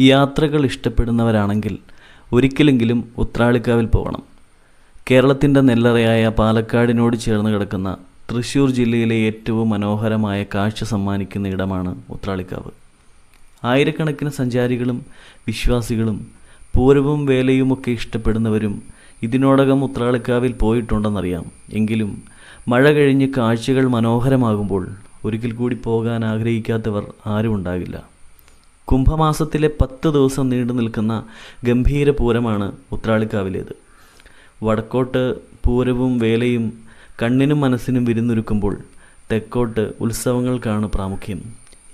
യാത്രകൾ ഇഷ്ടപ്പെടുന്നവരാണെങ്കിൽ ഒരിക്കലെങ്കിലും ഉത്രാളിക്കാവിൽ പോകണം കേരളത്തിന്റെ നെല്ലറയായ പാലക്കാടിനോട് ചേർന്ന് കിടക്കുന്ന തൃശ്ശൂർ ജില്ലയിലെ ഏറ്റവും മനോഹരമായ കാഴ്ച സമ്മാനിക്കുന്ന ഇടമാണ് ഉത്രാളിക്കാവ്. ആയിരക്കണക്കിന് സഞ്ചാരികളും വിശ്വാസികളും പൂരവും വേലയുമൊക്കെ ഇഷ്ടപ്പെടുന്നവരും ഇതിനോടകം ഉത്രാളിക്കാവിൽ പോയിട്ടുണ്ടെന്നറിയാം. എങ്കിലും മഴ കഴിഞ്ഞ് കാഴ്ചകൾ മനോഹരമാകുമ്പോൾ ഒരിക്കൽ കൂടി പോകാൻ ആഗ്രഹിക്കാത്തവർ ആരും ഉണ്ടാകില്ല. കുംഭമാസത്തിലെ പത്ത് ദിവസം നീണ്ടു നിൽക്കുന്ന ഗംഭീര പൂരമാണ് ഉത്രാളിക്കാവിലേത്. വടക്കോട്ട് പൂരവും വേലയും കണ്ണിനും മനസ്സിനും വിരുന്നൊരുക്കുമ്പോൾ തെക്കോട്ട് ഉത്സവങ്ങൾക്കാണ് പ്രാമുഖ്യം.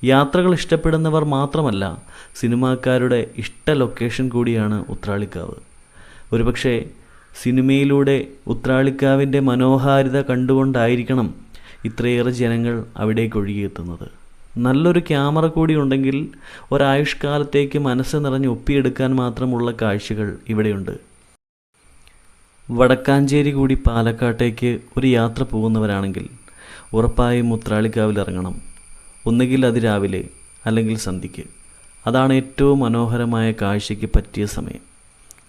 യാത്രകൾ ഇഷ്ടപ്പെടുന്നവർ മാത്രമല്ല സിനിമാക്കാരുടെ ഇഷ്ട ലൊക്കേഷൻ കൂടിയാണ് ഉത്രാളിക്കാവ്. ഒരുപക്ഷെ സിനിമയിലൂടെ ഉത്രാളിക്കാവിന്റെ മനോഹാരിത കണ്ടുകൊണ്ടായിരിക്കണം ഇത്രയേറെ ജനങ്ങൾ അവിടേക്ക് ഒഴുകിയെത്തുന്നത്. നല്ലൊരു ക്യാമറ കൂടി ഉണ്ടെങ്കിൽ ഒരായുഷ്കാലത്തേക്ക് മനസ്സ് നിറഞ്ഞ് ഒപ്പിയെടുക്കാൻ മാത്രമുള്ള കാഴ്ചകൾ ഇവിടെയുണ്ട്. വടക്കാഞ്ചേരി കൂടി പാലക്കാട്ടേക്ക് ഒരു യാത്ര പോകുന്നവരാണെങ്കിൽ ഉറപ്പായും മുത്രാളിക്കാവിൽ ഇറങ്ങണം. ഒന്നുകിൽ അതിരാവിലെ അല്ലെങ്കിൽ സന്ധ്യയ്ക്ക്. അതാണ് ഏറ്റവും മനോഹരമായ കാഴ്ചയ്ക്ക് പറ്റിയ സമയം.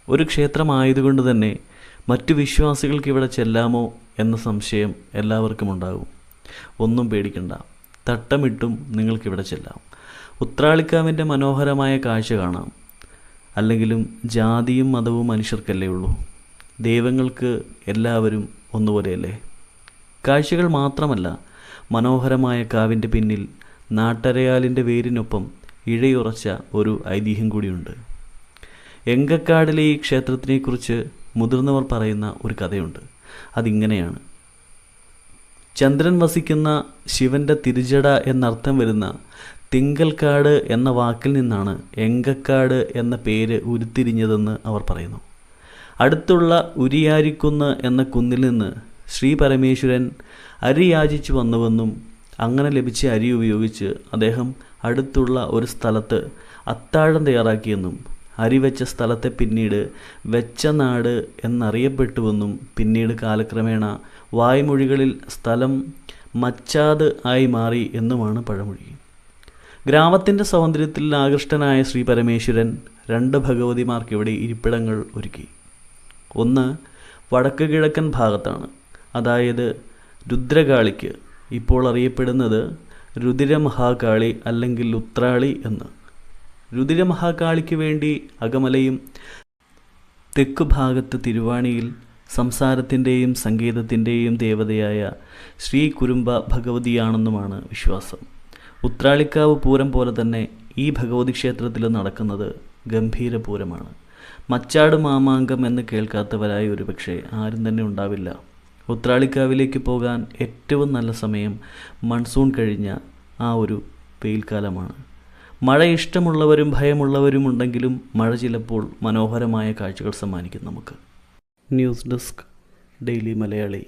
ഒരു ക്ഷേത്രമായതുകൊണ്ട് തന്നെ മറ്റു വിശ്വാസികൾക്ക് ഇവിടെ ചെല്ലാമോ എന്ന സംശയം എല്ലാവർക്കും ഉണ്ടാകും. ഒന്നും പേടിക്കണ്ട. തട്ടമിട്ടും നിങ്ങൾക്കിവിടെ ചെല്ലാം. ഉത്രാളിക്കാവിന്റെ മനോഹരമായ കാഴ്ച കാണാം. അല്ലെങ്കിലും ജാതിയും മതവും മനുഷ്യർക്കല്ലേ ഉള്ളൂ. ദൈവങ്ങൾക്ക് എല്ലാവരും ഒന്നുപോലെയല്ലേ? കാഴ്ചകൾ മാത്രമല്ല മനോഹരമായ കാവിന്റെ പിന്നിൽ നാട്ടരയാലിന്റെ വേരിനൊപ്പം ഇഴയുറച്ച ഒരു ഐതിഹ്യം കൂടിയുണ്ട്. എങ്കക്കാടിലെ ഈ ക്ഷേത്രത്തിനെക്കുറിച്ച് മുതിർന്നവർ പറയുന്ന ഒരു കഥയുണ്ട്. അതിങ്ങനെയാണ്. ചന്ദ്രൻ വസിക്കുന്ന ശിവന്റെ തിരുജട എന്നർത്ഥം വരുന്ന തിങ്കൽക്കാട് എന്ന വാക്കിൽ നിന്നാണ് എങ്കക്കാട് എന്ന പേര് ഉരുത്തിരിഞ്ഞതെന്ന് അവർ പറയുന്നു. അടുത്തുള്ള ഉരിയാരിക്കുന്ന് എന്ന കുന്നിൽ നിന്ന് ശ്രീ പരമേശ്വരൻ അരി യാചിച്ചു വന്നുവെന്നും അങ്ങനെ ലഭിച്ച അരി ഉപയോഗിച്ച് അദ്ദേഹം അടുത്തുള്ള ഒരു സ്ഥലത്ത് അത്താഴം തയ്യാറാക്കിയെന്നും അരി വെച്ച സ്ഥലത്തെ പിന്നീട് വെച്ച നാട് എന്നറിയപ്പെട്ടുവെന്നും പിന്നീട് കാലക്രമേണ വായ്മൊഴികളിൽ സ്ഥലം മച്ചാത് ആയി മാറി എന്നുമാണ് പഴമൊഴി. ഗ്രാമത്തിന്റെ സൗന്ദര്യത്തിൽ ആകൃഷ്ടനായ ശ്രീ പരമേശ്വരൻ രണ്ട് ഭഗവതിമാർക്ക് ഇവിടെ ഇരിപ്പിടങ്ങൾ ഒരുക്കി. ഒന്ന് വടക്ക് കിഴക്കൻ ഭാഗത്താണ്. അതായത് രുദ്രകാളിക്ക് ഇപ്പോൾ അറിയപ്പെടുന്നത് രുതിരമഹാകാളി അല്ലെങ്കിൽ ഉത്രാളി എന്ന്. രുതിരമഹാകാളിക്ക് വേണ്ടി അകമലയും തെക്കു ഭാഗത്ത് തിരുവാണിയിൽ സംസാരത്തിന്റെയും സംഗീതത്തിന്റെയും ദേവതയായ ശ്രീ കുരുമ്പ ഭഗവതിയാണെന്നുമാണ് വിശ്വാസം. ഉത്രാളിക്കാവ് പൂരം പോലെ തന്നെ ഈ ഭഗവതി ക്ഷേത്രത്തിൽ നടക്കുന്നത് ഗംഭീര പൂരമാണ്. മച്ചാട് മാമാങ്കം എന്ന് കേൾക്കാത്തവരായി ഒരുപക്ഷെ ആരും തന്നെ ഉണ്ടാവില്ല. ഉത്രാളിക്കാവിലേക്ക് പോകാൻ ഏറ്റവും നല്ല സമയം മൺസൂൺ കഴിഞ്ഞ ആ ഒരു വെയിൽക്കാലമാണ്. മഴ ഇഷ്ടമുള്ളവരും ഭയമുള്ളവരും ഉണ്ടെങ്കിലും മഴ ചിലപ്പോൾ മനോഹരമായ കാഴ്ചകൾ സമ്മാനിക്കും നമുക്ക്. News desk daily Malayali.